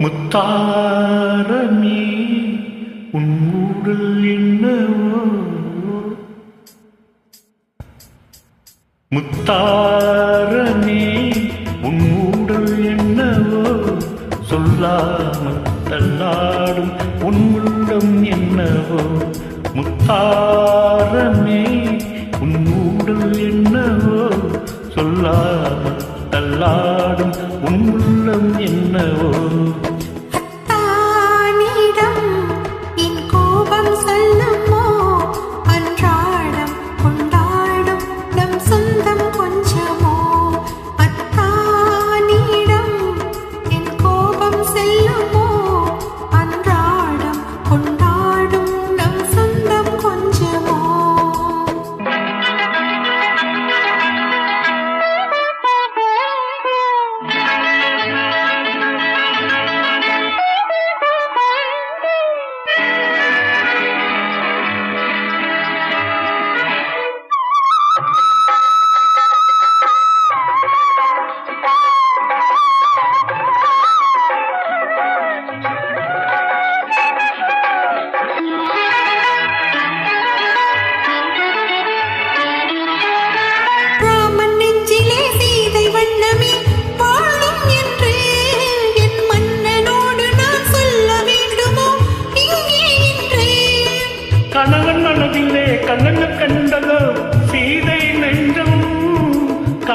முத்தாரமே உன் ஊடல் என்னவோ? முத்தாரமே உன் ஊடல் என்னவோ? சொல்லாமல் தள்ளாடும் உன் உள்ளம் என்னவோ? முத்தாரமே உன் ஊடல் என்னவோ? சொல்லாமல் தள்ளாடும் உன் உள்ளம் என்னவோ?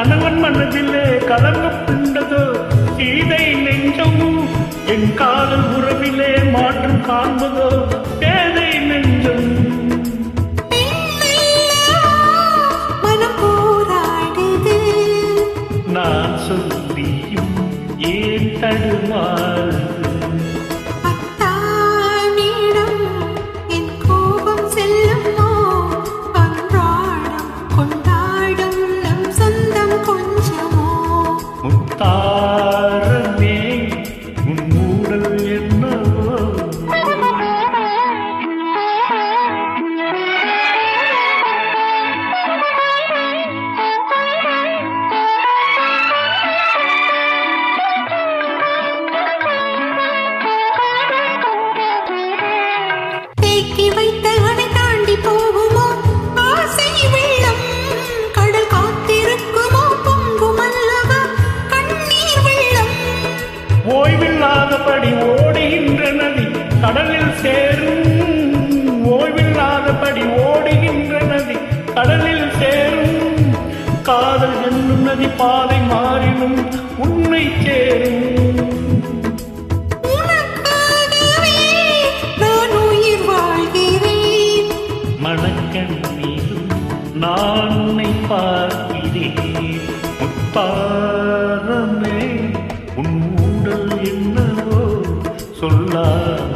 கணவன் மனதிலே கலங்க பிண்டதோ. சீதை நெஞ்சம் என் காதல் உறவிலே மாற்றம் காண்பதோ. பேதை நெஞ்சம். நான் சொல்லியும் ஏன் தடுமாறுது? முத்தாரமே நதி பாதை மாறினும் உன்னை சேரும் உனக்காகவே நான் உயிர் வாழ்கிறேன். மணக்கண்ணீரும் நான் உன்னை பார்க்கிறேன். முத்தாரமே உன் ஊடல் என்னவோ சொல்லாமல்